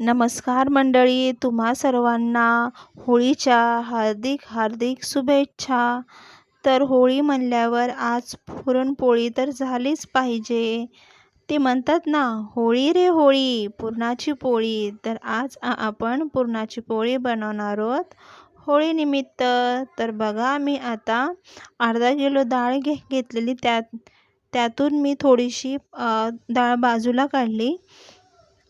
नमस्कार मंडळी तुम्हा सर्वांना होळीच्या हार्दिक हार्दिक शुभेच्छा. तर होळी म्हणल्यावर आज पुरणपोळी तर झालीच पाहिजे. ते म्हणतात ना होळी रे होळी पुरणाची पोळी. तर आज आपण पुरणाची पोळी बनवणार आहोत होळीनिमित्त तर बघा मी आता अर्धा किलो डाळ घे घेतलेली त्यात त्यातून मी थोडीशी डाळ बाजूला काढली.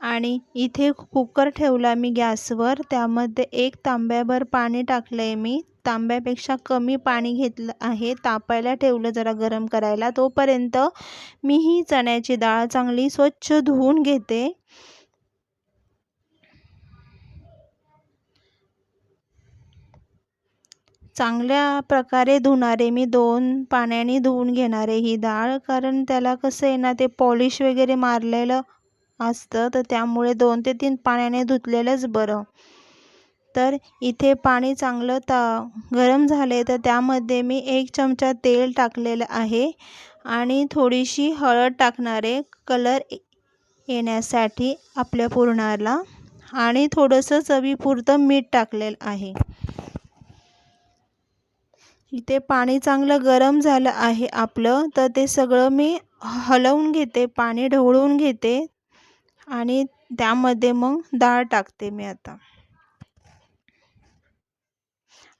आणि इथे कुकर ठेवला मी गॅसवर. त्यामध्ये एक तांब्याभर पाणी टाकलं आहे मी. तांब्यापेक्षा कमी पाणी घेतलं आहे. तापायला ठेवलं जरा गरम करायला. तोपर्यंत मी ही चण्याची डाळ चांगली स्वच्छ धुवून घेते. चांगल्या प्रकारे धुणारे मी दोन पाण्याने धुवून घेणारे ही डाळ. कारण त्याला कसं आहे ना ते पॉलिश वगैरे मारलेलं असतं तर त्यामुळे दोन ते तीन पाण्याने धुतलेलंच बरं. तर इथे पाणी चांगलं ता गरम झाले तर त्यामध्ये मी एक चमचा तेल टाकलेलं आहे आणि थोडीशी हळद टाकणारे कलर येण्यासाठी आपल्या पुरणाला. आणि थोडंसं चवीपुरतं मीठ टाकलेलं आहे. इथे पाणी चांगलं गरम झालं आहे आपलं तर ते सगळं मी हलवून घेते पाणी ढवळून घेते. आणि त्यामध्ये मग डाळ टाकते मी आता.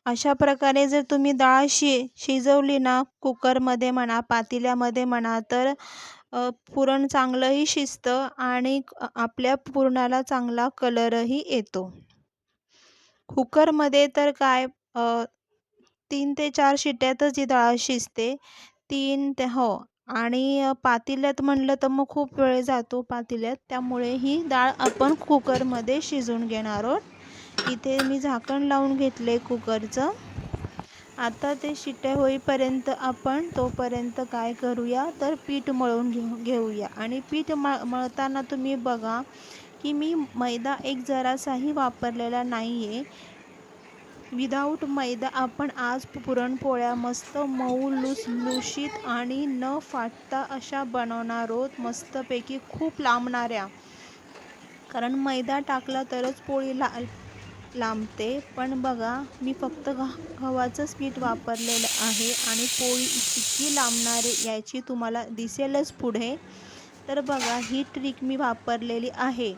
अशा प्रकारे जर तुम्ही डाळ शि शिजवली ना कुकरमध्ये म्हणा पातेल्यामध्ये म्हणा तर पुरण चांगलंही शिजतं आणि आपल्या पुरणाला चांगला कलरही येतो. कुकरमध्ये तर काय तीन ते चार शिट्यातच ही डाळ शिजते. तीन ते हो आणि पातेल्यात म्हणलं तर मग खूप वेळ जातो पातेल्यात. त्यामुळे ही डाळ आपण कुकरमध्ये शिजवून घेणार आहोत. इथे मी झाकण लावून घेतले कुकरचं. आता ते शिट्ट्या होईपर्यंत आपण तोपर्यंत काय करूया तर पीठ मळून घेऊ घेऊया. आणि पीठ मळ मळताना तुम्ही बघा की मी मैदा एक जरासाही वापरलेला नाही आहे विदाऊट मैदा आपण आज पुरणपोळ्या मस्त मऊ लुसलुशीत आणि न फाटता अशा बनवणार आहोत. मस्तपैकी खूप लांबणाऱ्या. कारण मैदा टाकला तरच पोळी ला लांबते. पण बघा मी फक्त गव्हाचंच पीठ वापरलेलं आहे आणि पोळी इतकी लांबणारे याची तुम्हाला दिसेलच पुढे. तर बघा ही ट्रिक मी वापरलेली आहे.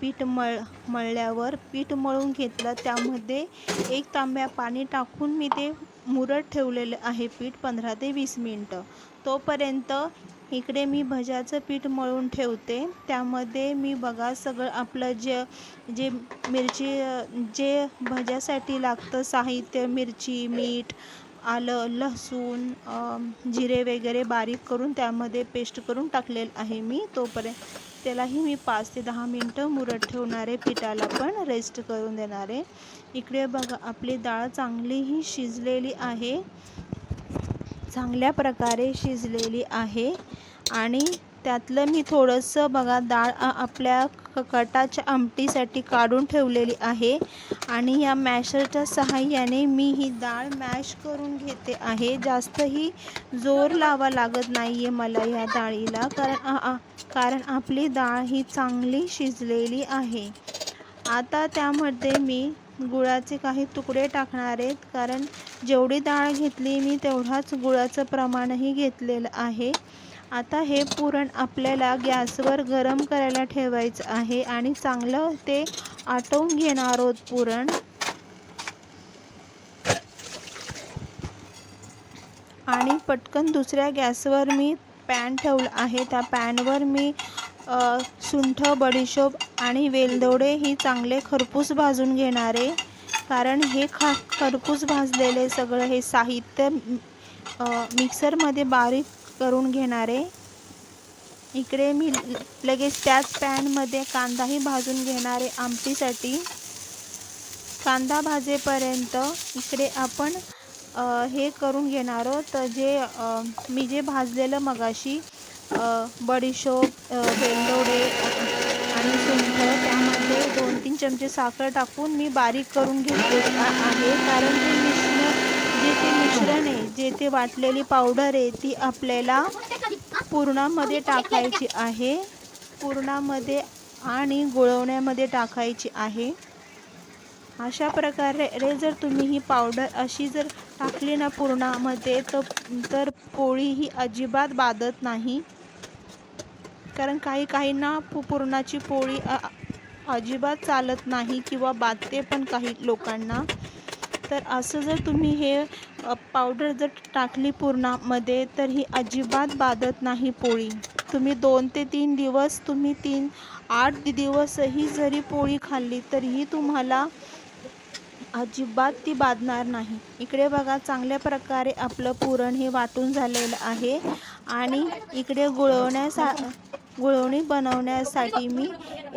पीठ मळ मळल्यावर पीठ मळून घेतलं. त्यामध्ये एक तांब्या पाणी टाकून मी ते मुरत ठेवलेलं आहे पीठ पंधरा ते वीस मिनटं. तोपर्यंत इकडे मी भज्याचं पीठ मळून ठेवते. त्यामध्ये मी बघा सगळं आपलं जे जे मिरची जे भज्यासाठी लागतं साहित्य मिरची मीठ आलं लसूण जिरे वगैरे बारीक करून त्यामध्ये पेस्ट करून टाकलेलं आहे मी. तोपर्यंत त्यालाही मी पाच ते दहा मिनटं मुरत ठेवणारे पिठाला पण रेस्ट करून देणारे. इकडे बघा आपली डाळ चांगलीही शिजलेली आहे. चांगल्या प्रकारे शिजलेली आहे. आणि त्यातलं मी थोडंसं बघा डाळ आपल्या कटाच्या आमटीसाठी काढून ठेवलेली आहे. आणि या मॅशरच्या सहाय्याने मी ही डाळ मॅश करून घेते आहे. जास्तही जोर लावा लागत नाही आहे मला या डाळीला. कारण कारण आपली डाळ ही चांगली शिजलेली आहे. आता त्यामध्ये मी गुळाचे काही तुकडे टाकणार आहेत कारण जेवढी डाळ घेतली मी तेवढाच गुळाचं प्रमाणही घेतलेलं आहे. आता हे पुरण आपल्याला गॅसवर गरम करायला ठेवायचं आहे आणि चांगलं ते आटवून घेणार आहोत पुरण. आणि पटकन दुसऱ्या गॅसवर मी पॅन ठेवलं आहे. त्या पॅनवर मी सुंठ बडीशोप आणि वेलदोडे ही चांगले खरपूस भाजून घेणारे कारण हे खा खरपूस भाजलेले सगळं हे साहित्य मिक्सरमध्ये बारीक करून घेणारे इकडे मी लगेच त्याच पॅनमध्ये कांदाही भाजून घेणारे आमटीसाठी. कांदा भाजेपर्यंत इकडे आपण हे करून घेणार आहोत. जे मी जे भाजलेलं मगाशी बडीशोप वेलदोडे आणि सुंठ त्यामध्ये दोन तीन चमचे साखर टाकून मी बारीक करून घेतले आहे. कारण ते मिश्रण जे ते मिश्रण आहे जे ते वाटलेली पावडर आहे ती आपल्याला पुरणामध्ये टाकायची आहे. पुरणामध्ये आणि गुळवण्यामध्ये टाकायची आहे. अशा प्रकारे रे जर तुम्ही ही पावडर अशी जर टाकली ना पुरणामध्ये तर पोळी ही अजिबात बाधत नाही. कारण काही काहींना पुरणाची पोळी अजिबात चालत नाही किंवा बाधते पण काही लोकांना. तर असं जर तुम्ही हे पावडर जर टाकली पुरणामध्ये तर ही अजिबात बाधत नाही पोळी. तुम्ही दोन ते तीन दिवस तुम्ही तीन आठ दिवसही जरी पोळी खाल्ली तरीही तुम्हाला अजिबात ती बाधणार नाही. इकडे बघा चांगल्या प्रकारे आपलं पुरण हे वाटून झालेलं आहे. आणि इकडे गुळवण्यासा गुळवणी बनवण्यासाठी मी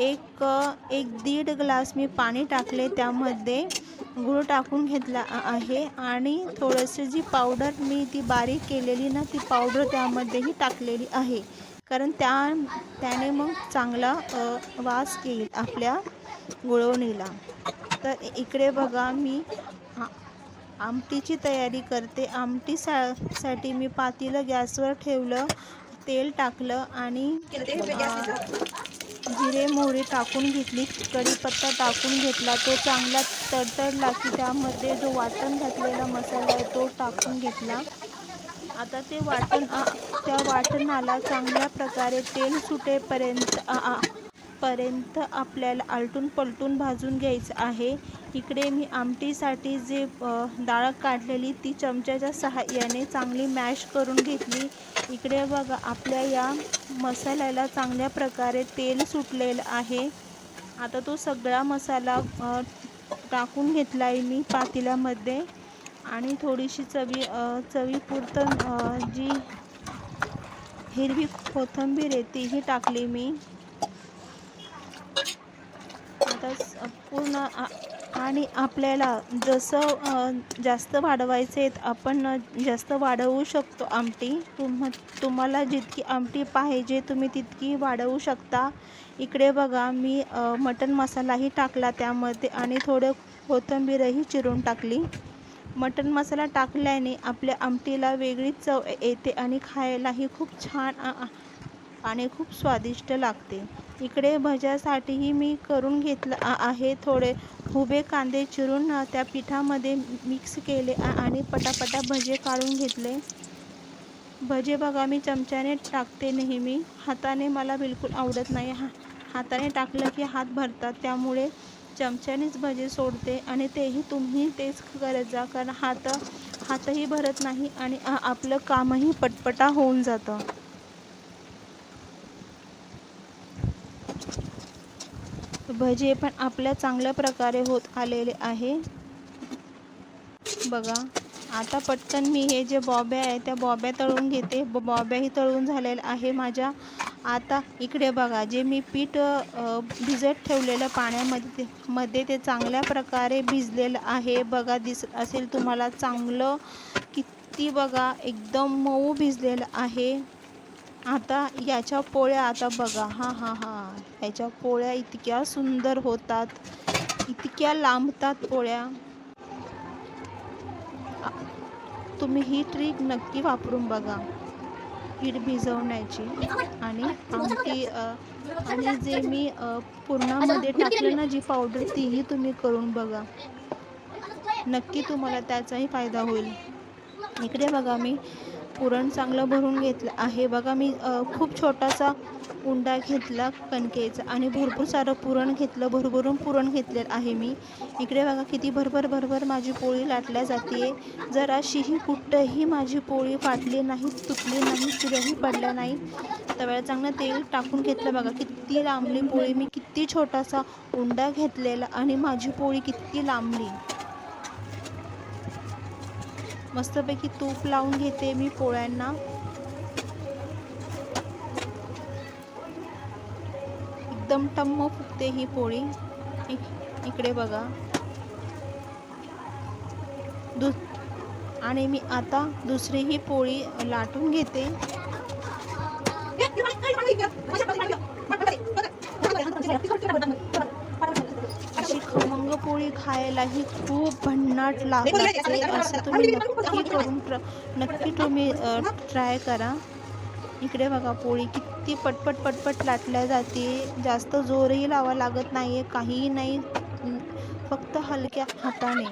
एक एक दीड ग्लास मी पाणी टाकले. त्यामध्ये गुळ टाकून घेतला आहे. आणि थोडंसं जी पावडर मी ती बारीक केलेली ना ती पावडर त्यामध्येही टाकलेली आहे. कारण त्या त्याने मग चांगला वास येईल आपल्या गुळवणीला. तर इकडे बघा मी. आमटीची तयारी करते. आमटी सा साठी मी पातीलं गॅसवर ठेवलं तेल टाकलं आणि जिरे मोहरी टाकून घेतली. कढीपत्ता टाकून घेतला. तो चांगला तडतडला की त्यामध्ये जो वाटण घातलेला मसाला आहे तो टाकून घेतला. आता ते वाटण त्या वाटणाला चांगल्या प्रकारे तेल सुटेपर्यंत पर्यंत आपल्याला आलटून पलटून भाजून घ्यायचं आहे. इकडे मी आमटीसाठी जे डाळ काढलेली ती चमच्याच्या सहाय्याने चांगली मॅश करून घेतली. इकडे बघा आपल्या या मसाल्याला चांगल्या प्रकारे तेल सुटलेलं आहे. आता तो सगळा मसाला टाकून घेतला आहे मी पातेल्यामध्ये आणि थोडीशी चवी अ, चवीपुरतं जी हिरवी कोथिंबीर आहे तीही टाकली मी. आता पूर्ण आ- आणि आपल्याला जसं जास्त वाढवायचे आहेत आपण जास्त वाढवू शकतो आमटी. तुम तुम्हाला जितकी आमटी पाहिजे तुम्ही तितकी वाढवू शकता. इकडे बघा मी मटन मसालाही टाकला त्यामध्ये आणि थोडं कोथिंबीरही चिरून टाकली. मटन मसाला टाकल्याने आपल्या आमटीला वेगळीच चव येते आणि खायलाही खूप छान आ- आ- आणि खूप स्वादिष्ट लागते. इकडे भज्यासाठीही मी करून घेतलं आहे थोडे. हुबे कांदे चिरून त्या पिठामध्ये मिक्स केले आणि पटापटा भजे काढून घेतले. भजे बघा मी चमच्याने टाकते नेहमी. हाताने मला बिलकुल आवडत नाही. हा हाताने टाकलं की हात भरतात. त्यामुळे चमच्यानेच भजे सोडते आणि तेही तुम्ही तेच करत जा. कारण हात हातही भरत नाही आणि आपलं कामही पटपटा होऊन जातं. भजे पण आपल्या चांगल्या प्रकारे होत आलेले आहे. बघा आता पटकन मी हे जे बॉब्या आहे त्या बॉब्या तळून घेते. ब बॉब्याही तळून झालेल्या आहे माझ्या. आता इकडे बघा जे मी पीठ भिजत ठेवलेलं पाण्यामध्ये ते मध्ये ते चांगल्या प्रकारे भिजलेलं आहे. बघा दिस असेल तुम्हाला चांगलं किती बघा एकदम मऊ भिजलेलं आहे. आता याच्या पोळ्या आता बघा. हा हा हा. याच्या पोळ्या इतक्या सुंदर होतात. इतक्या लांबतात पोळ्या. तुम्ही ही ट्रिक नक्की वापरून बघा. पीठ भिजवण्याची. आणि आमटी आणि जे मी पुरणामध्ये टाकलं ना जी पावडर तीही तुम्ही करून बघा. नक्की तुम्हाला त्याचाही फायदा होईल. इकडे बघा मी. पुरण चांगलं भरून घेतलं आहे. बघा मी खूप छोटासा उंडा घेतला कणकेचा आणि भरपूर सारं पुरण घेतलं. भरभरून पुरण घेतलेलं आहे मी. इकडे बघा किती भरभर भरभर माझी पोळी लाटल्या जाते जराशीही कुठंही माझी पोळी फाटली नाही तुटली नाही चिरही पडल्या नाही तव्याला चांगलं तेल टाकून घेतलं. बघा किती लांबली पोळी. मी किती छोटासा उंडा घेतलेला आणि माझी पोळी किती लांबली. मस्तपैकी तूप लावून घेते मी पोळ्यांना. एकदम टम्म फुगते ही पोळी. इक- इकडे बघा. दु आणि मी आता दुसरी ही पोळी लाटून घेते. पोळी खायलाही खूप भन्नाट लाग लागते असं तुम्ही नक्की करून ट्र नक्की तुम्ही ट्राय करा. इकडे बघा पोळी किती पटपट पटपट लाटल्या जाते. जास्त जोरही लावा लागत नाही आहे काहीही नाही. फक्त हलक्या हाताने.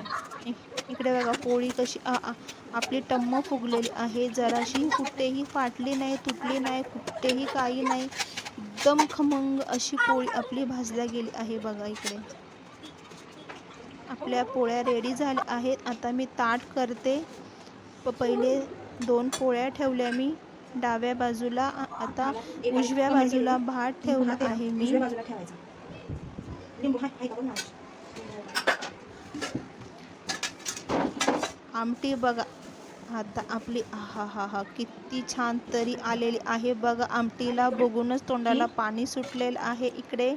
इकडे बघा पोळी कशी आपली टम्म फुगलेली आहे. जराशी कुठेही फाटली नाही तुटली नाही कुठेही काही नाही. एकदम खमंग अशी पोळी आपली भाजल्या गेली आहे बघा इकडे. आपल्या पोळ्या रेडी झाल्या आहेत. आता मी ताट करते. प पहिले दोन पोळ्या ठेवल्या मी. डाव्या बाजूला आता उजव्या बाजूला. भात ठेवला आहे मी. आमटी बघा. आता आपली हा हा हा किती छान तरी आलेली आहे. बघा आमटीला बघूनच तोंडाला पाणी सुटलेलं आहे. इकडे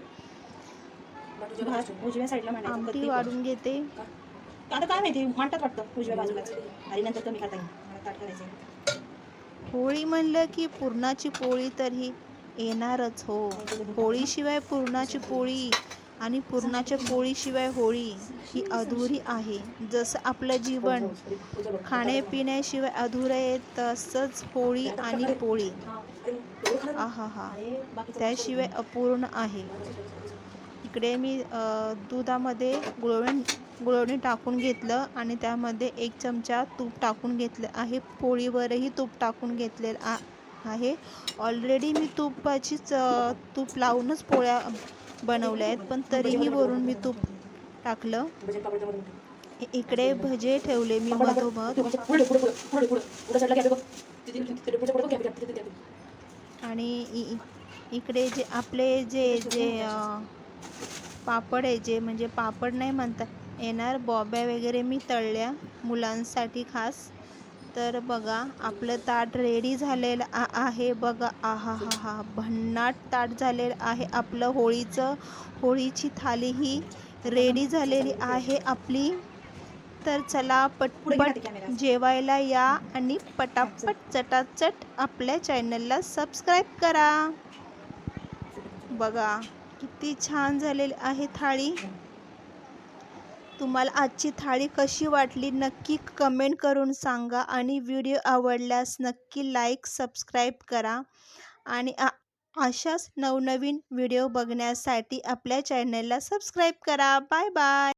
उजव्या साईडला मांडायचं. वाढून घेते. आता काय माहिती मांडतात वाटतं उजव्या बाजूलाच. आणि नंतर कमी येईल ताट करायचं होळी म्हणलं की पुरणाची पोळी तर ही येणारच हो. होळीशिवाय पुरणाची पोळी आणि पुरणाच्या पोळीशिवाय होळी ही अधुरी आहे. जसं आपलं जीवन खाण्यापिण्याशिवाय अधुरं आहे तसंच होळी आणि पोळी. आहा हा त्याशिवाय अपूर्ण आहे. इकडे मी दुधामध्ये गुळवणी गुळवणी टाकून घेतलं आणि त्यामध्ये एक चमचा तूप टाकून घेतलं आहे. पोळीवरही तूप टाकून घेतलेलं आ आहे. ऑलरेडी मी तुपाचीच तूप लावूनच पोळ्या बनवल्या आहेत पण तरीही वरून मी तूप टाकलं. इकडे भजे ठेवले मी मधोमध. आणि इ- इकडे जे आपले जे जे पापड आहे जे म्हणजे पापड नाही म्हणता येणार बॉब्या वगैरे मी तळल्या मुलांसाठी खास. तर बघा आपलं ताट रेडी झालेलं आहे बघा. आहा हा हा. भन्नाट ताट झालेलं आहे. आपलं होळीचं होळीची थाली ही रेडी झालेली आहे आपली. तर चला पटपट जेवायला या आणि पटापट चटाचट आपल्या चॅनलला सबस्क्राईब करा. बघा. किती छान झालेली आहे थाळी. तुम्हाला आजची थाळी कशी वाटली नक्की कमेंट करून सांगा आणि व्हिडिओ आवडल्यास नक्की लाईक सबस्क्राईब करा. आणि आ अशाच नवनवीन व्हिडिओ बघण्यासाठी आपल्या चॅनलला सबस्क्राईब करा. Bye bye